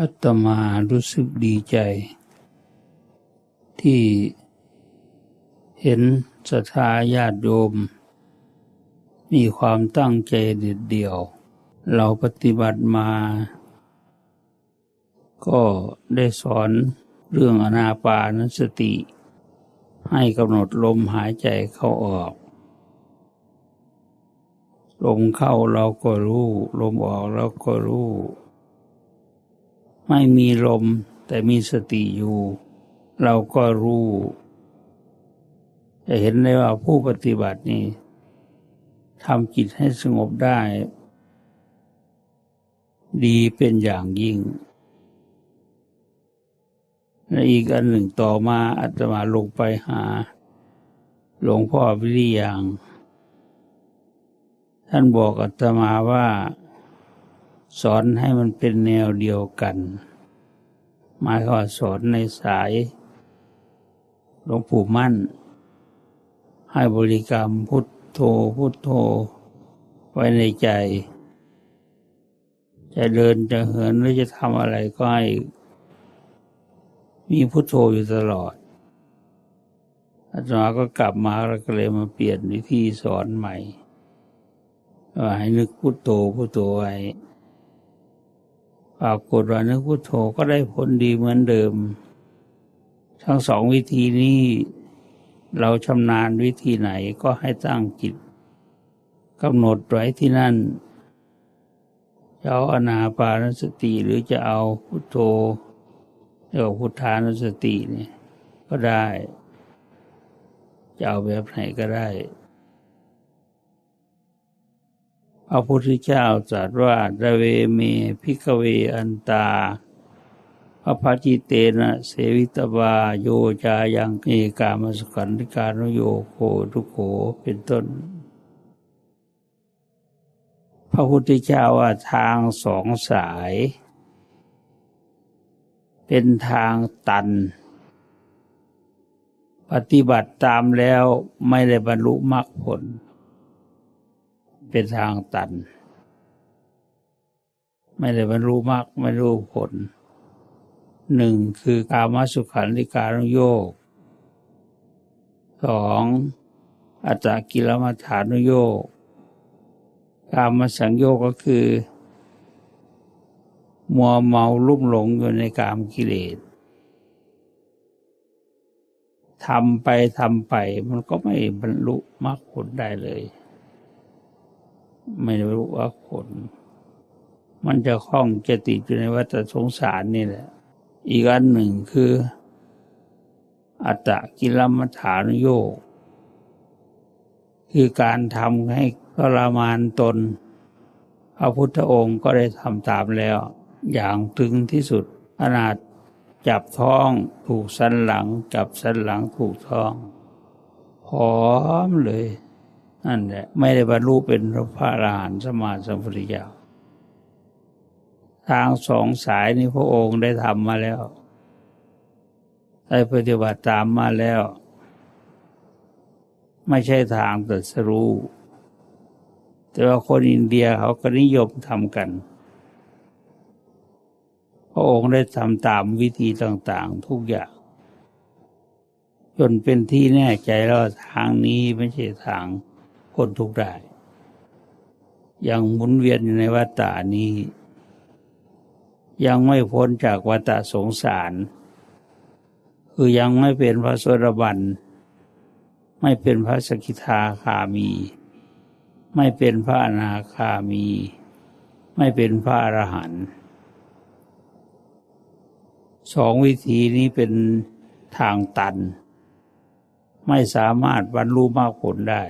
อาตมารู้สึกดีใจ ที่เห็นศรัทธาญาติโยม มีความตั้งใจเด็ดเดี่ยว เราปฏิบัติมา ก็ได้สอนเรื่องอนาปานสติ ให้กำหนดลมหายใจเข้าออกลมเข้าเราก็รู้ ลมออกเราก็รู้ ไม่มีลมแต่มีสติอยู่ เราก็รู้ จะเห็นได้ว่าผู้ปฏิบัตินี้ทำจิตให้สงบได้ ดีเป็นอย่างยิ่ง และอีกอันหนึ่งต่อมาอาตมาลงไปหา หลวงพ่อวิริยัง ท่านบอกอาตมาว่า สอนให้มันเป็นแนวเดียวกันหมายความว่าสอนในสายหลวงปู่มั่น ให้บริกรรมพุทโธพุทโธ ไว้ในใจ จะเดินจะเหินหรือจะทำอะไรก็ให้มีพุทโธอยู่ตลอดอาจารย์ก็กลับมาแล้วก็เลยมาเปลี่ยนวิธีสอนใหม่ว่าให้นึกพุทโธพุทโธไว้ ปรากฏว่านึกพุทโธก็ได้ผลดีเหมือนเดิม ทั้งสองวิธีนี้เราชำนาญวิธีไหนก็ให้ตั้งจิตกำหนดไว้ที่นั่นจะเอาอนาปานสติหรือจะเอาพุทโธเรียกว่าพุทธานุสติเนี่ยก็ได้ จะเอาแบบไหนก็ได้ พระพุทธเจ้าตรัสว่าดเวเมพิกเวอันตาพระพัจิเตนะเสวิตวาโยจายังเอกามสขันธิการโยโคทุโขเป็นต้น พระพุทธเจ้าว่าทางสองสาย เป็นทางตัน ปฏิบัติตามแล้วไม่ได้บรรลุมรรคผล เป็นทางตัน ไม่ได้บรรลุมรรคไม่รู้ผลหนึ่งคือกามสุขันธิการุโยกสองอัตตกิลมัฐานุโยกกามสังโยกก็คือ มัวเมาลุ่มหลงอยู่ในกามกิเลสทำไปทำไปมันก็ไม่บรรลุมรรคผลได้เลย ไม่รรลุมรรคผล มันจะคล้องจะติดอยู่ในวัฏสงสารนี่แหละ อีกอันหนึ่งคือ อัตตกิลมัฐานโยก คือการทำให้ทรมานตน พระพุทธองค์ก็ได้ทำตามแล้ว อย่างถึงที่สุดขนาดจับท้องถูกสันหลัง จับสันหลังถูกท้อง พร้อมเลย นั่นแหละไม่ได้บรรลุเป็นพระอรหันต์สมาสัมพุทธเจ้าทางสองสายนี้พระองค์ได้ทำมาแล้ว ได้ปฏิบัติตามมาแล้ว ไม่ใช่ทางตรัสรู้ แต่ว่าคนอินเดียเขาก็นิยมทำกัน พระองค์ได้ทำตามวิธีต่างๆ ทุกอย่าง จนเป็นที่แน่ใจแล้วทางนี้ไม่ใช่ทาง คนทุกได้ ยังหมุนเวียนอยู่ในวัฏฏานี้ ยังไม่พ้นจากวัฏสงสาร คือยังไม่เป็นพระโสดาบัน ไม่เป็นพระสกิทาคามี ไม่เป็นพระอนาคามี ไม่เป็นพระอรหันต์สองวิธีนี้เป็นทางตัน ไม่สามารถบรรลุมรรคผลได้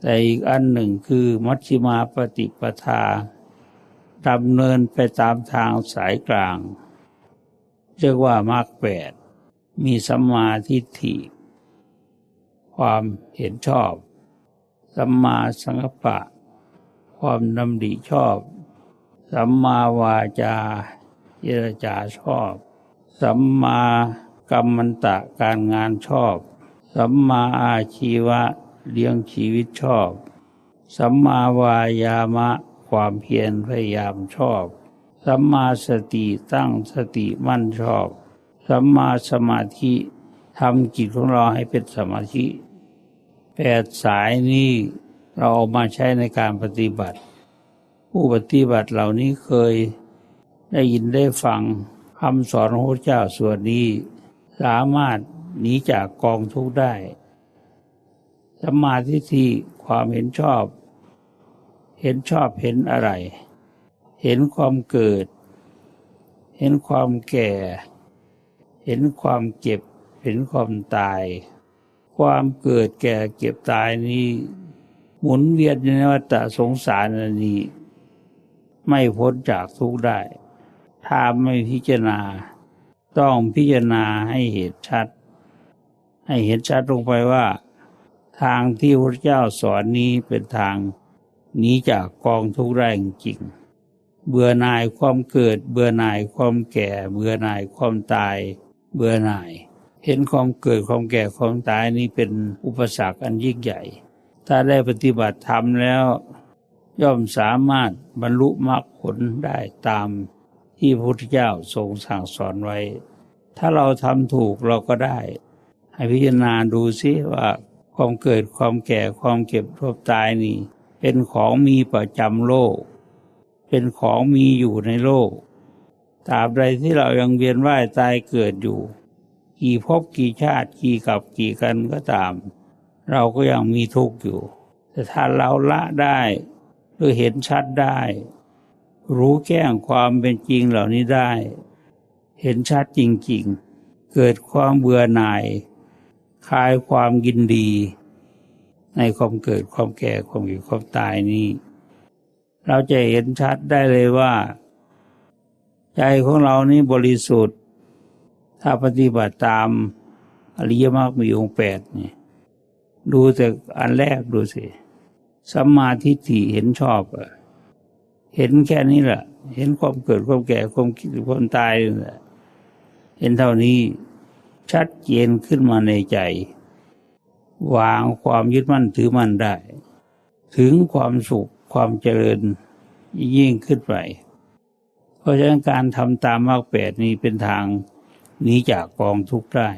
แต่อีกอันหนึ่งคือมัชฌิมาปฏิปทาดำเนินไปตามทางสายกลาง เรียกว่ามรรคแปด มีสัมมาทิฏฐิ ความเห็นชอบ สัมมาสังกัปปะ ความดำริชอบ สัมมาวาจาเจรจาชอบ สัมมากรรมันตะการงานชอบ สัมมาอาชีวะ เลี้ยงชีวิตชอบ สัมมาวายามะ ความเพียรพยายามชอบ สัมมาสติตั้งสติมั่นชอบ สัมมาสมาธิทำจิตของเราให้เป็นสมาธิแปดสายนี้เราเอามาใช้ในการปฏิบัติ ผู้ปฏิบัติเหล่านี้เคยได้ยินได้ฟังคำสอนของพระเจ้าส่วนนี้ สามารถหนีจากกองทุกข์ได้ สัมมาทิฏฐิความเห็นชอบ เห็นชอบเห็นอะไร เห็นความเกิด เห็นความแก่ เห็นความเจ็บ เห็นความตาย ความเกิดแก่เก็บตายนี้หมุนเวียนในวัฏสงสารนนี้ ไม่พ้นจากทุกข์ได้ ถ้าไม่พิจารณา ต้องพิจารณาให้เห็นชัด ให้เห็นชัดลงไปว่า ทางที่พระเจ้าสอนนี้เป็นทางหนีจากกองทุกข์ได้จริง เบื่อหน่ายความเกิด เบื่อหน่ายความแก่ เบื่อหน่ายความตาย เบื่อหน่าย เห็นความเกิดความแก่ความตายนี้เป็นอุปสรรคอันยิ่งใหญ่ ถ้าได้ปฏิบัติธรรมแล้ว ย่อมสามารถบรรลุมรรคผลได้ตามที่พระพุทธเจ้าทรงสั่งสอนไว้ ถ้าเราทำถูกเราก็ได้ ให้พิจารณาดูซิว่า ความเกิดความแก่ความเก็บความตายนี่ เป็นของมีประจำโลก เป็นของมีอยู่ในโลกตราบใดที่เรายังเวียนว่ายตายเกิดอยู่ กี่ภพกี่ชาติกี่กับกี่กันก็ตาม เราก็ยังมีทุกข์อยู่ แต่ถ้าเราละได้หรือเห็นชัดได้ รู้แก้งความเป็นจริงเหล่านี้ได้ เห็นชัดจริงๆ เกิดความเบื่อหน่าย คลายความยินดี ในความเกิดความแก่ความเก็บความตายนี้ เราจะเห็นชัดได้เลยว่า ใจของเรานี้บริสุทธิ์ ถ้าปฏิบัติตามอริยมรรคมีองค์แปดนี่ดูแต่อันแรกดูสิสัมมาทิฏฐิเห็นชอบเห็นแค่นี้แหละ เห็นความเกิดความแก่ความคิดความตายนี่แหละเห็นเท่านี้ ชัดเจนขึ้นมาในใจ วางความยึดมั่นถือมั่นได้ ถึงความสุขความเจริญยิ่งขึ้นไป เพราะฉะนั้นการทำตามมรรคแปดนี้เป็นทางหนีจากกองทุกข์ได้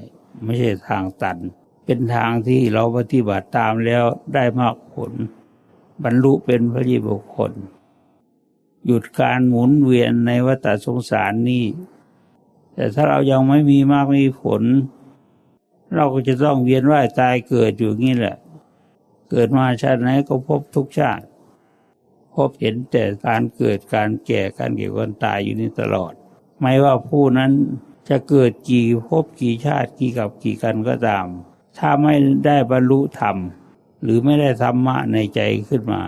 ไม่ใช่ทางตัน เป็นทางที่เราปฏิบัติตามแล้วได้มากผล บรรลุเป็นพระยิบุคคล หยุดการหมุนเวียนในวัฏสงสารนี้ แต่ถ้าเรายังไม่มีมากมีผล เราก็จะต้องเวียนว่ายตายเกิดอยู่งี้แหละ เกิดมาชาติไหนก็พบทุกชาติ พบเห็นแต่การเกิดการแก่การเก็บการตายอยู่นี่ตลอด ไม่ว่าผู้นั้นจะเกิดกี่ภพกี่ชาติกี่กับกี่กันก็ตาม ถ้าไม่ได้บรรลุธรรม หรือไม่ได้ธรรมะในใจขึ้นมา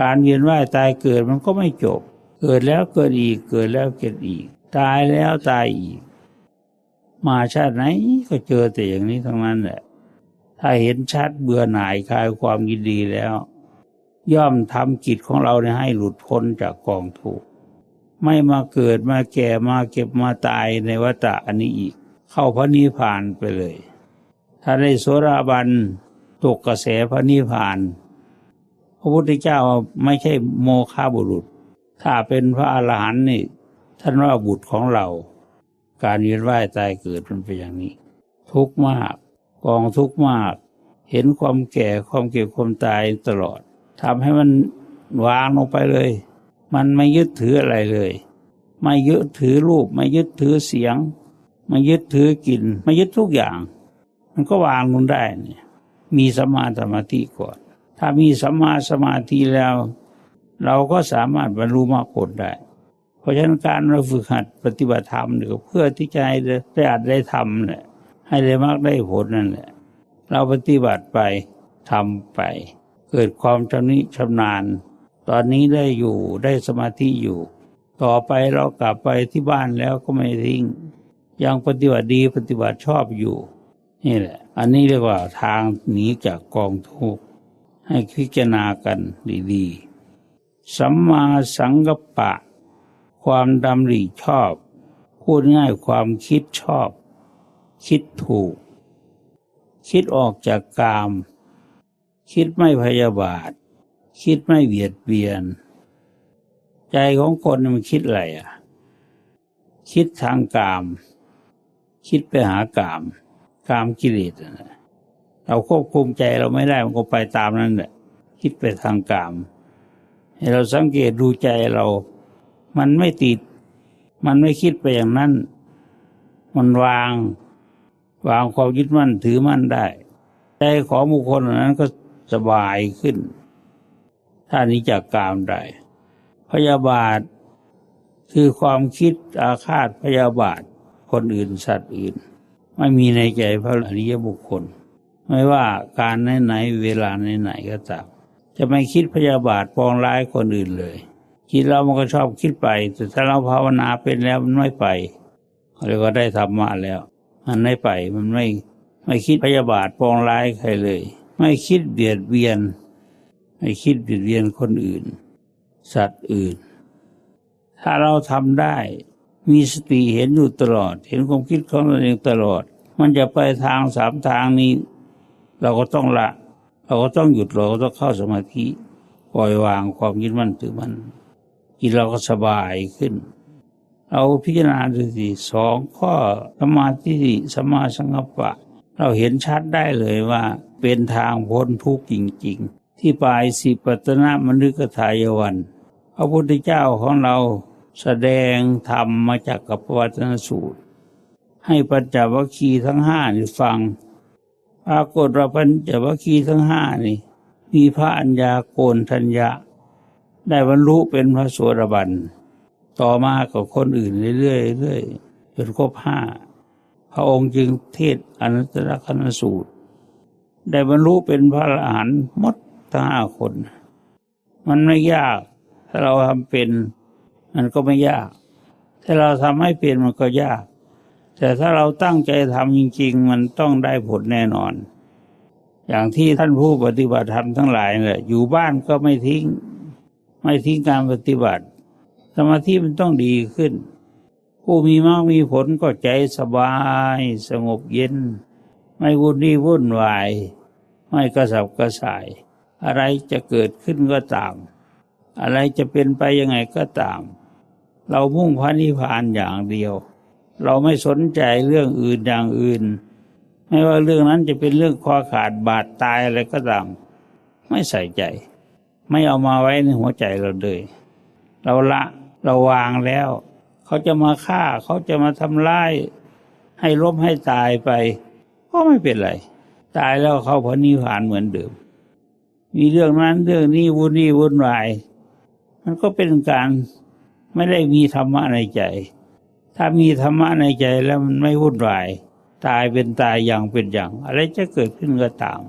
การเวียนว่ายตายเกิดมันก็ไม่จบ เกิดแล้วเกิดอีกเกิดแล้วเกิดอีก ตายแล้วตายอีก มาชาติไหนก็เจอแต่อย่างนี้ทั้งนั้นแหละ ถ้าเห็นชัดเบื่อหน่ายคลายความยินดีแล้ว ย่อมทำจิตของเราให้หลุดพ้นจากกองทุกข์ไม่มาเกิดมาแก่มาเก็บมาตายในวัฏอันนี้อีก เข้าพระนิพพานไปเลย ถ้าได้โสดาบันตกกระแสพระนิพพาน พระพุทธเจ้าไม่ใช่โมฆะบุรุษ ถ้าเป็นพระอรหันต์นี่ ท่านว่าบุตรของเรา การเวียนว่ายตายเกิดมันเป็นอย่างนี้ ทุกข์มากกองทุกข์มาก เห็นความแก่ความเก็บความตายตลอดทำให้มันวางลงไปเลย มันไม่ยึดถืออะไรเลย ไม่ยึดถือรูป ไม่ยึดถือเสียง ไม่ยึดถือกลิ่นไม่ยึดทุกอย่าง มันก็วางลงได้เนี่ยมีสัมมาสมาธิก่อน ถ้ามีสัมมาสมาธิแล้ว เราก็สามารถบรรลุมรรคผลได้ เพราะฉะนั้นการเราฝึกหัดปฏิบัติธรรมเนี่ยเพื่อที่จะให้ได้อัดได้ทำแหละให้ได้มรรคได้ผลนั่นแหละ เราปฏิบัติไปทำไป เกิดความชำนิชำนาญ ตอนนี้ได้อยู่ได้สมาธิอยู่ ต่อไปเรากลับไปที่บ้านแล้วก็ไม่ทิ้ง ยังปฏิบัติดีปฏิบัติชอบอยู่ นี่แหละ อันนี้เรียกว่าทางหนีจากกองทุกข์ให้พิจารณากันดีๆสัมมาสังกัปปะ ความดำริชอบ พูดง่ายความคิดชอบ คิดถูก คิดออกจากกาม คิดไม่พยาบาท คิดไม่เบียดเบียน ใจของคนมันคิดอะไรอะ คิดทางกาม คิดไปหากาม กามกิเลสเราควบคุมใจเราไม่ได้มันก็ไปตามนั้นแหละคิดไปทางกามให้เราสังเกตดูใจเรา มันไม่ติด มันไม่คิดไปอย่างนั้น มันวาง วางความยึดมั่นถือมั่นได้ ใจของบุคคลนั้นก็สบายขึ้น ถ้านี้จากกามได้พยาบาท คือความคิดอาฆาตพยาบาท คนอื่นสัตว์อื่น ไม่มีในใจพระอริยบุคคล ไม่ว่าการไหนๆเวลาไหนๆก็ตามจะไม่คิดพยาบาทปองร้ายคนอื่นเลย คิดแล้วมันก็ชอบคิดไป แต่ถ้าเราภาวนาเป็นแล้วมันไม่ไปเรียกว่าได้ธรรมะแล้ว มันไม่ไปมันไม่ไม่คิดพยาบาทปองร้ายใครเลย ไม่คิดเบียดเบียน ไม่คิดเบียดเบียนคนอื่น สัตว์อื่น ถ้าเราทำได้ มีสติเห็นอยู่ตลอด เห็นความคิดของเราเองตลอด มันจะไปทางสามทางนี้ เราก็ต้องละ เราก็ต้องหยุดเราก็ต้องเข้าสมาธิปล่อยวางความยึดมั่นถือมั่น กินเราก็สบายขึ้นเราพิจารณาดูสิสองข้อสมาธิสมาสังกปะ เราเห็นชัดได้เลยว่า เป็นทางพ้นทุกข์จริง ๆ ที่ปลายสิปัตนมนึกทายวัน พระพุทธเจ้าของเราแสดงธรรมมาจากกัปวัตนสูตร ให้ปัญจวัคคีย์ทั้งห้านี่ฟังปรากฏว่าปัญจวัคคีย์ทั้งห้านี่ มีพระอัญญาโกนทัญญะ ได้บรรลุเป็นพระโสดาบัน ต่อมากับคนอื่นเรื่อยๆเรื่อยจนครบห้าพระองค์จึงเทศอนัตตลกนสูตร ได้บรรลุเป็นพระอรหันต์มดทั้งห้าคน มันไม่ยาก ถ้าเราทำเป็น มันก็ไม่ยาก ถ้าเราทำให้เป็นมันก็ยาก แต่ถ้าเราตั้งใจทำจริง ๆ มันต้องได้ผลแน่นอน อย่างที่ท่านผู้ปฏิบัติธรรมทั้งหลายเนี่ยอยู่บ้านก็ไม่ทิ้ง ไม่ทิ้งการปฏิบัติ สมาธิมันต้องดีขึ้น ผู้มีมากมีผลก็ใจสบาย สงบเย็น ไม่วุ่นวี่วุ่นวาย ไม่กระสับกระส่าย อะไรจะเกิดขึ้นก็ตาม อะไรจะเป็นไปยังไงก็ตาม เรามุ่งพระนิพพานอย่างเดียว เราไม่สนใจเรื่องอื่นอย่างอื่น ไม่ว่าเรื่องนั้นจะเป็นเรื่องคอขาดบาดตายอะไรก็ตาม ไม่ใส่ใจ ไม่เอามาไว้ในหัวใจเราเลย เราละเราวางแล้ว เขาจะมาฆ่าเขาจะมาทำร้ายให้ล้มให้ตายไป ก็ไม่เป็นไร ตายแล้วเขาพระนิพพานเหมือนเดิม มีเรื่องนั้นเรื่องนี้วุ่นวี่วุ่นวาย มันก็เป็นการไม่ได้มีธรรมะในใจ ถ้ามีธรรมะในใจแล้วมันไม่วุ่นวาย ตายเป็นตายอย่างเป็นอย่าง อะไรจะเกิดขึ้นก็ตาม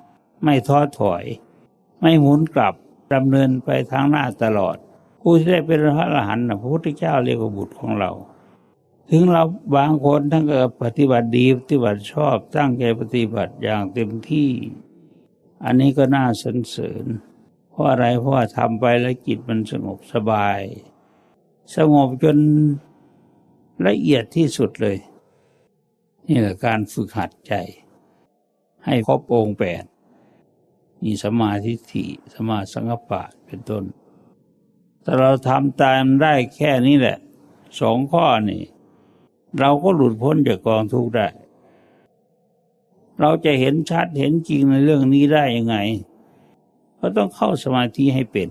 ไม่ท้อถอย ไม่หมุนกลับ ดำเนินไปทางหน้าตลอด ผู้ที่ได้เป็นพระอรหันต์นะพระพุทธเจ้าเรียกว่าบุตรของเรา ถึงเราบางคนทั้งก็ปฏิบัติดีปฏิบัติชอบตั้งใจปฏิบัติอย่างเต็มที่ อันนี้ก็น่าสรรเสริญเพราะอะไรเพราะว่าทำไปแล้วจิตมันสงบสบาย สงบจนละเอียดที่สุดเลย นี่แหละการฝึกหัดใจ ให้ครบองค์แปด มีสมาธิฐิสมาสังกปะเป็นต้นถ้าเราทำตามได้แค่นี้แหละ สองข้อนี่เราก็หลุดพ้นจากกองทุกข์ได้ เราจะเห็นชัดเห็นจริงในเรื่องนี้ได้ยังไง ก็ต้องเข้าสมาธิให้เป็น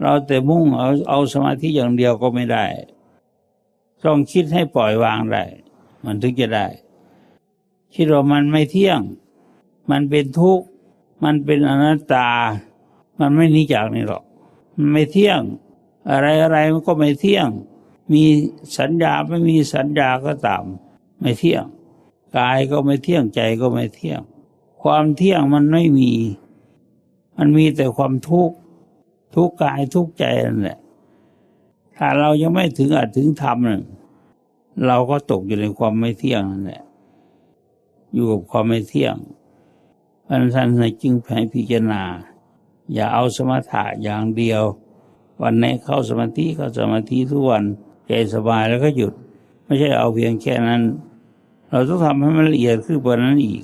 เราแต่มุ่งเอาเอาสมาธิอย่างเดียวก็ไม่ได้ ต้องคิดให้ปล่อยวางได้ มันถึงจะได้คิดว่ามันไม่เที่ยง มันเป็นทุกข์ มันเป็นอนัตตา มันไม่นีจากนี่หรอก มันไม่เที่ยง อะไรอะไรมันก็ไม่เที่ยง มีสัญญาไม่มีสัญญาก็ตาม ไม่เที่ยง กายก็ไม่เที่ยงใจก็ไม่เที่ยง ความเที่ยงมันไม่มี มันมีแต่ความทุกข์ทุกกายทุกใจนั่นแหละ ถ้าเรายังไม่ถึงอาจถึงธรรมนั่นเราก็ตกอยู่ในความไม่เที่ยงนั่นแหละ อยู่กับความไม่เที่ยง พราะฉะนั้นในจึงให้พิจารณา อย่าเอาสมถะอย่างเดียว วันไหนเข้าสมาธิเข้าสมาธิทุกวันใจสบายแล้วก็หยุด ไม่ใช่เอาเพียงแค่นั้น เราต้องทำให้มันละเอียดขึ้นกว่านั้นอีก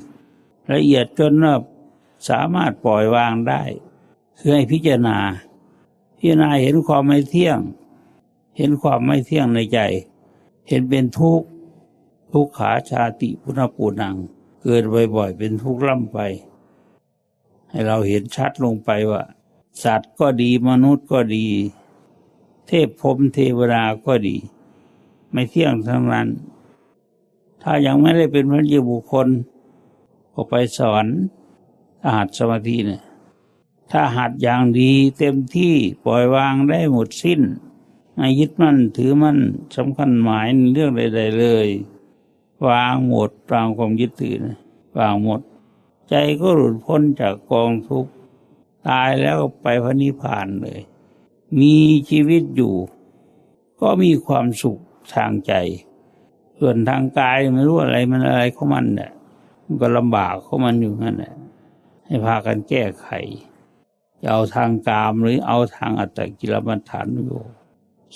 ละเอียดจนว่าสามารถปล่อยวางได้คือให้พิจารณา พิจารณาเห็นความไม่เที่ยง เห็นความไม่เที่ยงในใจ เห็นเป็นทุกข์ทุกขาชาติพุทธปูนัง เกิดบ่อยๆ เป็นทุกข์ล่ำไป ให้เราเห็นชัดลงไปว่า สัตว์ก็ดีมนุษย์ก็ดี เทพพรมเทวดาก็ดี ไม่เที่ยงทั้งนั้น ถ้ายังไม่ได้เป็นพระเยบุคคล ก็ไปสอนถ้าหัดสมาธิเนี่ยถ้าหัดอย่างดีเต็มที่ปล่อยวางได้หมดสิ้นไม่ยึดมั่นถือมั่นสำคัญหมายในเรื่องใด ๆ เลย วางหมดวางความยึดถือนะวางหมด ใจก็หลุดพ้นจากกองทุกข์ ตายแล้วไปพระนิพพานเลย มีชีวิตอยู่ ก็มีความสุขทางใจ ส่วนทางกายไม่รู้อะไรมันอะไรของมันเนี่ยมันก็ลำบากของมันอยู่นั่นแหละให้พากันแก้ไขเอาทางกามหรือเอาทางอัตตกิลมัฏฐานอยู่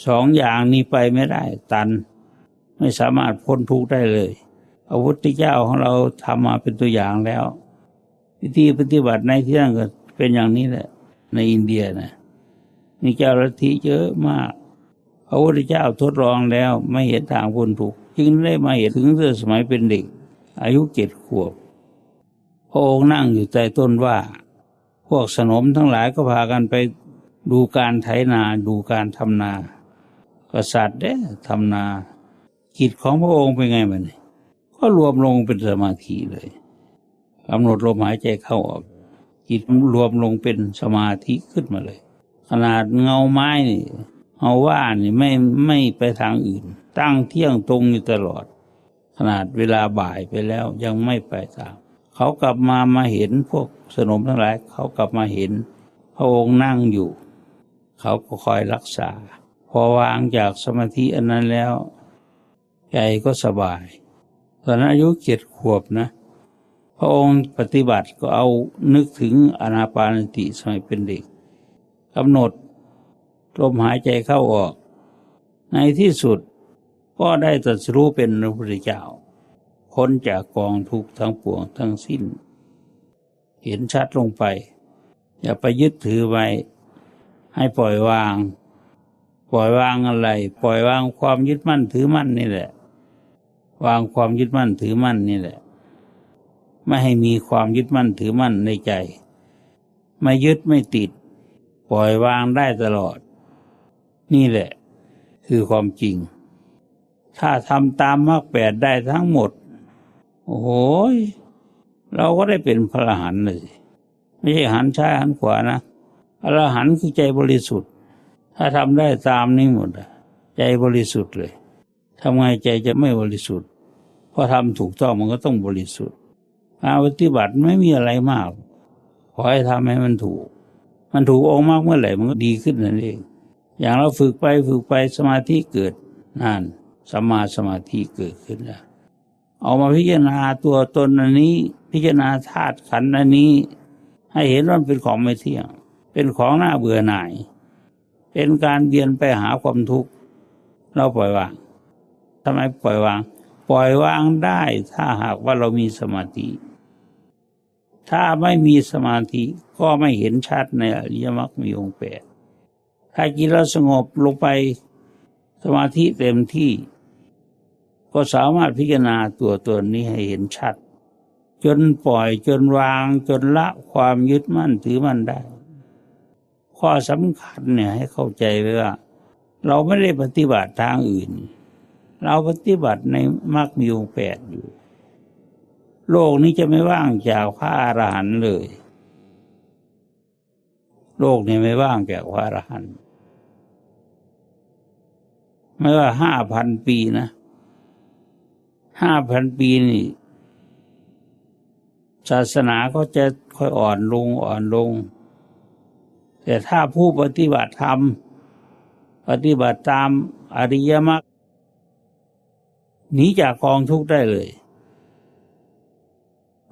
สองอย่างนี้ไปไม่ได้ตัน ไม่สามารถพ้นทุกข์ได้เลยพระพุทธเจ้าของเราทำมาเป็นตัวอย่างแล้ว วิธีปฏิบัติในที่นั่นก็เป็นอย่างนี้แหละ ในอินเดียนะมีเจ้าลัทธิเยอะมากพระพุทธเจ้าทดลองแล้วไม่เห็นทางพ้นทุกข์จึงได้มาเห็นถึงเมื่อสมัยเป็นเด็ก อายุเจ็ดขวบพระองค์นั่งอยู่ใต้ต้นว่า พวกสนมทั้งหลายก็พากันไปดูการไถนาดูการทำนา กษัตริย์เด้ทำนากิจของพระองค์เป็นไงมันยก็รวมลงเป็นสมาธิเลย กำหนดลมหายใจเข้าออก จิตรวมลงเป็นสมาธิขึ้นมาเลย ขนาดเงาไม้นี่เอาว่านี่ไม่ไม่ไปทางอื่น ตั้งเที่ยงตรงอยู่ตลอด ขนาดเวลาบ่ายไปแล้วยังไม่ไปตาม เขากลับมามาเห็นพวกสนมทั้งหลาย เขากลับมาเห็น พระองค์นั่งอยู่ เขาก็คอยรักษา พอวางจากสมาธิอันนั้นแล้ว ใจก็สบายตอนนั้นอายุเจ็ดขวบนะ พระองค์ปฏิบัติก็เอานึกถึงอนาปานสติสมัยเป็นเด็กกำหนดลมหายใจเข้าออก ในที่สุดก็ได้ตรัสรู้เป็นพระพุทธเจ้าพ้นจากกองทุกข์ทั้งปวงทั้งสิ้น เห็นชัดลงไป อย่าไปยึดถือไว้ให้ปล่อยวาง ปล่อยวางอะไร ปล่อยวางความยึดมั่นถือมั่นนี่แหละ วางความยึดมั่นถือมั่นนี่แหละ ไม่ให้มีความยึดมั่นถือมั่นในใจ ไม่ยึดไม่ติด ปล่อยวางได้ตลอด นี่แหละ คือความจริง ถ้าทำตามมรรคแปดได้ทั้งหมด โอ้โหเราก็ได้เป็นพระอรหันต์เลย ไม่ใช่หันซ้ายหันขวานะอรหันต์คือใจบริสุทธิ์ ถ้าทำได้ตามนี้หมดใจบริสุทธิ์เลยทำไงใจจะไม่บริสุทธิ์เพราะทำถูกต้องมันก็ต้องบริสุทธิ์ การปฏิบัติไม่มีอะไรมาก ขอให้ทำให้มันถูก มันถูกองค์มากเมื่อไหร่มันก็ดีขึ้นนั่นเอง อย่างเราฝึกไปฝึกไปสมาธิเกิดนั่นสมาสมาธิเกิดขึ้นแล้วเอามาพิจารณาตัวตนอันนี้ พิจารณาธาตุขันธ์อันนี้ ให้เห็นว่าเป็นของไม่เที่ยง เป็นของน่าเบื่อหน่าย เป็นการเบียนไปหาความทุกข์เราปล่อยวางทำไมปล่อยวาง ปล่อยวางได้ถ้าหากว่าเรามีสมาธิ ถ้าไม่มีสมาธิก็ไม่เห็นชัดในอริยมรรคมีองค์แปดถ้าจิตเราสงบลงไปสมาธิเต็มที่ ก็สามารถพิจารณาตัวตนนี้ให้เห็นชัด จนปล่อยจนวางจนละความยึดมั่นถือมั่นได้ ข้อสำคัญเนี่ยให้เข้าใจไว้ว่า เราไม่ได้ปฏิบัติทางอื่น เราปฏิบัติในมรรคมีองค์แปดอยู่ โลกนี้จะไม่ว่างจากพระอรหันต์เลย โลกนี้ไม่ว่างจากพระอรหันต์ไม่ว่าห้าพันปีนะห้าพันปีนี่ศาสนาก็จะค่อยอ่อนลงอ่อนลง แต่ถ้าผู้ปฏิบัติธรรม ปฏิบัติตามอริยมรรคหนีจากกองทุกข์ได้เลย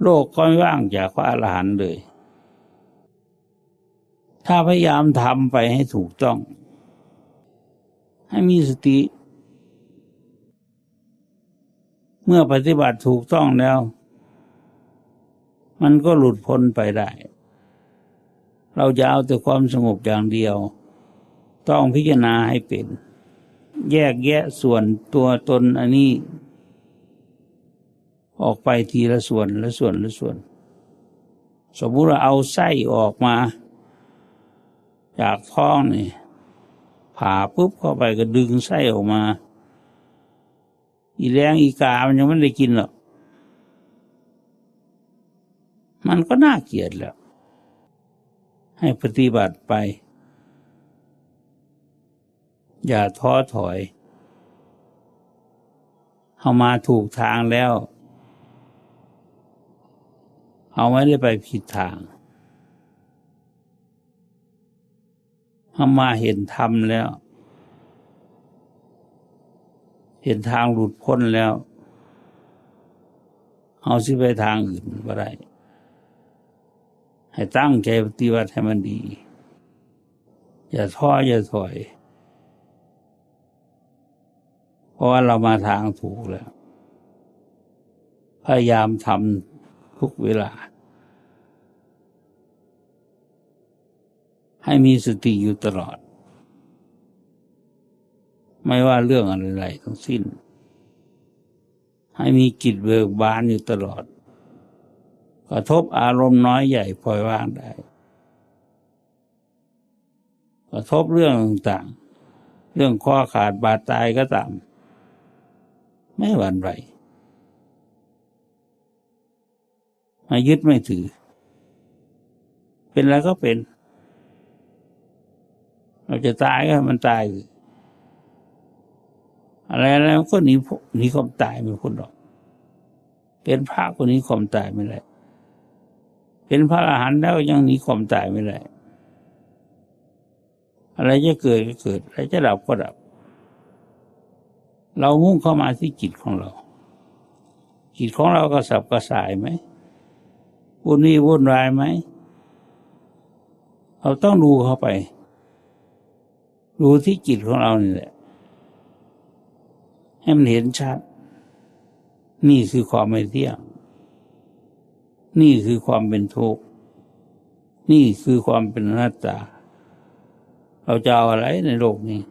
โลกก็ไม่ว่างจากพระอรหันต์เลย ถ้าพยายามทำไปให้ถูกต้อง ให้มีสติ เมื่อปฏิบัติถูกต้องแล้ว มันก็หลุดพ้นไปได้ เราจะเอาแต่ความสงบอย่างเดียว ต้องพิจารณาให้เป็น แยกแยะส่วนตัวตนอันนี้ ออกไปทีละส่วนละส่วนละส่วน สมมุติว่าเอาไส้ออกมา จากท้องนี่ผ่าปุ๊บเข้าไปก็ดึงไส้ออกมา อีแรงอีกา มันยังไม่ได้กินหรอก มันก็น่าเกลียดแล้ว ให้ปฏิบัติไป อย่าท้อถอยเอามาถูกทางแล้ว เอาไม่ได้ไปผิดทางเอามาเห็นธรรมแล้ว เห็นทางหลุดพ้นแล้วเอาสิไปทางอื่นก็ได้ ให้ตั้งใจปฏิบัติให้มันดี อย่าท้ออย่าถอย เพราะว่าเรามาทางถูกแล้ว พยายามทำ ทุกเวลา ให้มีสติอยู่ตลอด ไม่ว่าเรื่องอะไรทั้งสิ้น ให้มีจิตเบิกบานอยู่ตลอด กระทบอารมณ์น้อยใหญ่ปล่อยวางได้ กระทบเรื่องต่างๆ เรื่องข้อขาดบาดตายก็ตาม ไม่หวั่นไหว ยึดไม่ถือ เป็นอะไรก็เป็น เราจะตายก็มันตาย อะไรอะไรมันก็หนีหนีความตายไม่พ้นหรอก เป็นพระคนนี้ความตายไม่ได้เป็นพระอรหันต์แล้วยังหนีความตายไม่ได้อะไรจะเกิดก็เกิด อะไรจะดับก็ดับ เรามุ่งเข้ามาที่จิตของเรา จิตของเราก็สับกระส่ายไหม วุ่นวี่วุ่นวายไหม เราต้องดูเข้าไป ดูที่จิตของเรานี่แหละ ให้มันเห็นชัด นี่คือความไม่เที่ยง นี่คือความเป็นทุกข์ นี่คือความเป็นอนัตตา เราจะเอาอะไรในโลกนี้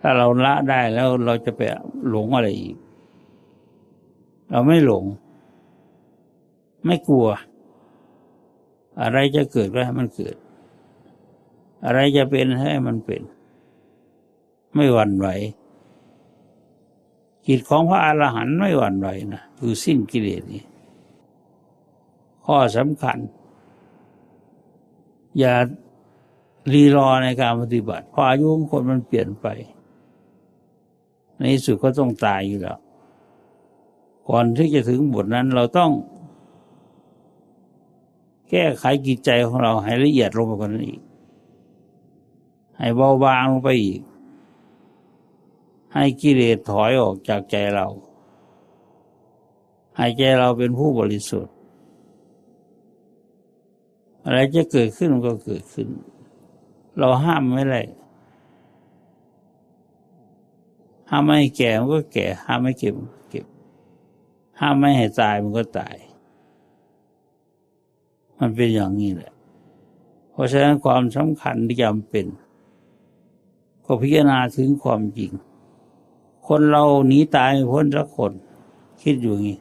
ถ้าเราละได้แล้วเราจะไปหลงอะไรอีก เราไม่หลง ไม่กลัว อะไรจะเกิดก็ให้มันเกิด อะไรจะเป็นให้มันเป็น ไม่หวั่นไหวจิตของพระอรหันต์ไม่หวั่นไหวนะคือสิ้นกิเลสนี่ข้อสำคัญ อย่ารีรอในการปฏิบัติเพราะอายุของคนมันเปลี่ยนไป ในที่สุดก็ต้องตายอยู่แล้ว ก่อนที่จะถึงบทนั้นเราต้อง แก้ไขจิตใจของเราให้ละเอียดลงไปกว่านั้นอีก ให้เบาบางลงไปอีก ให้กิเลสถอยออกจากใจเรา ให้ใจเราเป็นผู้บริสุทธิ์ อะไรจะเกิดขึ้นก็เกิดขึ้น เราห้ามไม่ได้ห้ามไม่แก่มันก็แก่ ห้ามไม่เก็บมันก็เก็บ ห้ามไม่ให้ตายมันก็ตาย มันเป็นอย่างนี้แหละ เพราะฉะนั้นความสำคัญที่จำเป็น ก็พิจารณาถึงความจริง คนเราหนีตายพ้นสักคน คิดอยู่งี้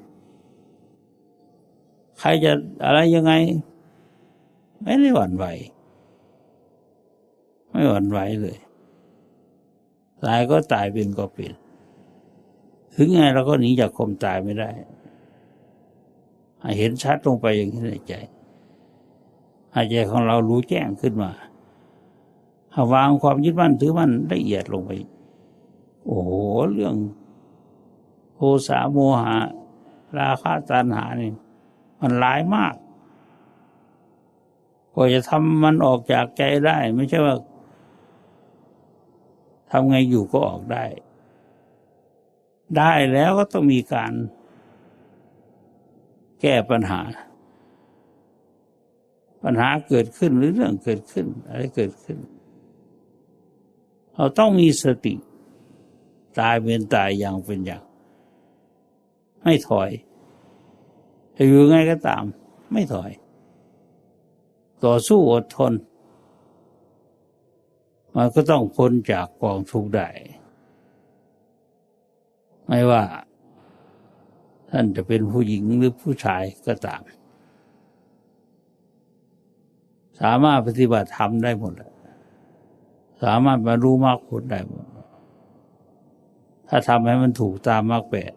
ใครจะอะไรยังไง ไม่ได้หวั่นไหว ไม่หวั่นไหวเลยตายก็ตายเป็นก็เป็นถึงไงเราก็หนีจากความตายไม่ได้ เห็นชัดลงไปอย่างนี้ในใจ ให้ใจของเรารู้แจ้งขึ้นมาหาวางความยึดมั่นถือมั่นละเอียดลงไป โอ้โห เรื่องโทสะโมหะ ราคะตัณหานี่มันหลายมากกว่าจะทำมันออกจากใจได้ ไม่ใช่ว่าทำไงอยู่ก็ออกได้ ได้แล้วก็ต้องมีการแก้ปัญหา ปัญหาเกิดขึ้นหรือเรื่องเกิดขึ้น อะไรเกิดขึ้น เราต้องมีสติ ตายเป็นตายอย่างเป็นอย่างไม่ถอยจะอยู่ไงก็ตาม ไม่ถอย ต่อสู้อดทน มันก็ต้องพ้นจากกองทุกข์ได้ ไม่ว่า ท่านจะเป็นผู้หญิงหรือผู้ชายก็ตาม สามารถปฏิบัติธรรมได้หมดเลยสามารถบรรลุมรรคผลได้หมด ถ้าทำให้มันถูกตามมรรคแปด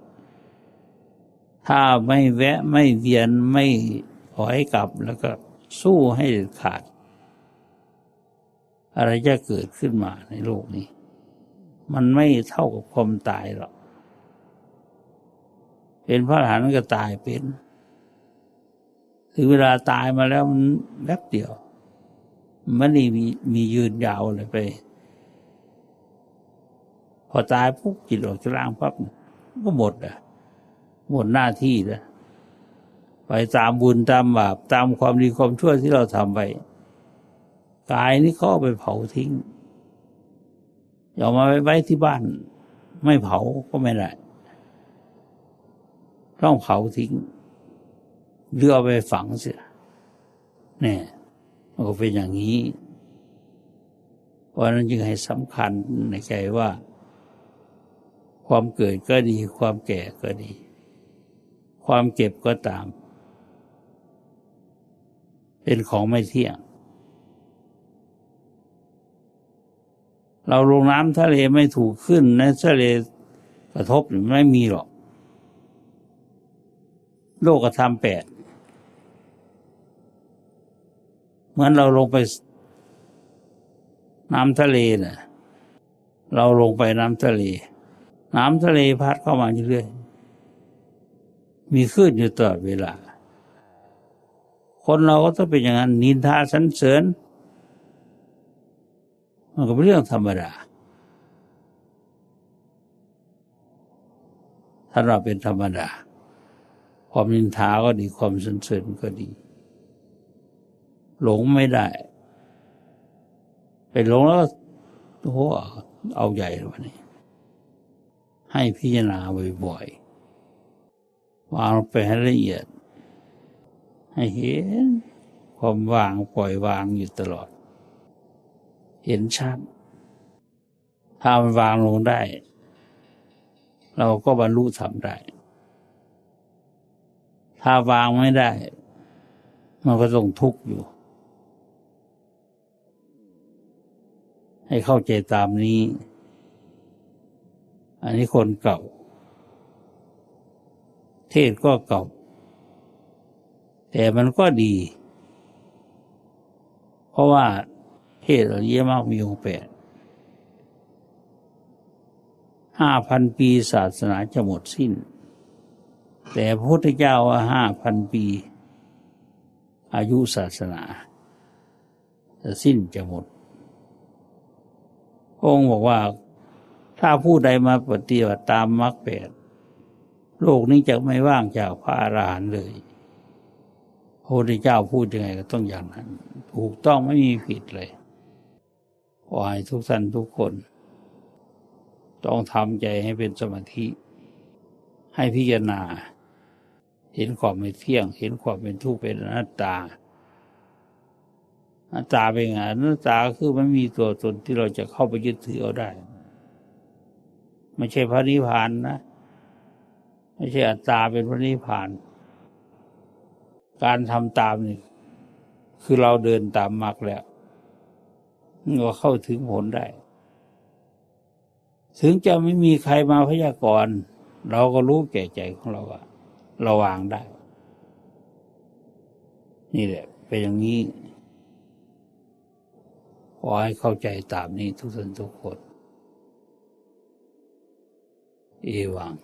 ถ้าไม่แวะไม่เวียนไม่ถอยกลับแล้วก็สู้ให้เด็ดขาด อะไรจะเกิดขึ้นมาในโลกนี้ มันไม่เท่ากับความตายหรอก เป็นพระอรหันต์ก็ตายเป็น ถึงเวลาตายมาแล้วมันแป๊บเดียว มันไม่ได้มีมียืนยาวเลยไป พอตายปุ๊บจิตออกจากร่างปั๊บก็หมดอะ หมดหน้าที่แล้วไปตามบุญตามบาปตามความดีความชั่วที่เราทำไปกายนี่เขาเอาไปเผาทิ้งอย่ามาไว้ที่บ้าน ไม่เผาก็ไม่ได้ต้องเผาทิ้งหรือไปฝังเสียเนี่ย มันก็เป็นอย่างนี้ เพราะนั้นจึงให้สำคัญในใจว่า ความเกิดก็ดี ความแก่ก็ดี ความเจ็บก็ตาม เป็นของไม่เที่ยง เราลงน้ำทะเลไม่ถูกขึ้นในทะเลกระทบไม่มีหรอก โลกธรรมแปด เหมือนเราลงไปน้ำทะเลน่ะ เราลงไปน้ำทะเล น้ำทะเลพัดเข้ามาเรื่อยๆมีคลื่นอยู่ตลอดเวลา คนเราก็ต้องเป็นอย่างนั้น นินทาสันเสริญ มันก็เป็นเรื่องธรรมดาถ้าเราเป็นธรรมดา ความนินทาก็ดีความสรรเสริญก็ดี หลงไม่ได้ ไปหลงแล้วโอ้โหเอาใหญ่เลยวันนี้ ให้พิจารณาบ่อยๆวางลงไปให้ละเอียด ให้เห็นความวางปล่อยวางอยู่ตลอด เห็นชัดถ้ามันวางลงได้ เราก็บรรลุธรรมได้ ถ้าวางไม่ได้ มันก็ต้องทุกข์อยู่ ให้เข้าใจตามนี้ อันนี้คนเก่า เทศก็เก่า แต่มันก็ดี เพราะว่าเทศเราเยอะมากมีองค์แปดห้าพันปีศาสนาจะหมดสิ้น แต่พระพุทธเจ้าว่าห้าพันปี อายุศาสนาจะสิ้นจะหมด องค์บอกว่า ถ้าผู้ใดมาปฏิบัติตามมรรคแปดโลกนี้จะไม่ว่างจากพระอรหันต์เลยพระพุทธเจ้าพูดยังไงก็ต้องอย่างนั้น ถูกต้องไม่มีผิดเลยขอให้ทุกท่านทุกคน ต้องทำใจให้เป็นสมาธิ ให้พิจารณา เห็นความไม่เที่ยง เห็นความเป็นทุกข์เป็นอนัตตา อัตตาเป็นไงอนัตตาคือมันมีตัวตนที่เราจะเข้าไปยึดถือเอาได้ ไม่ใช่พระนิพพานนะไม่ใช่อัตตาเป็นพระนิพพาน การทำตามนี่คือเราเดินตามมรรคแล้วก็เข้าถึงผลได้ ถึงจะไม่มีใครมาพยากรณ์เราก็รู้แก่ใจของเราว่าเราวางได้ นี่แหละ เป็นอย่างนี้ ขอให้เข้าใจตามนี้ทุกท่านทุกคน เอวัง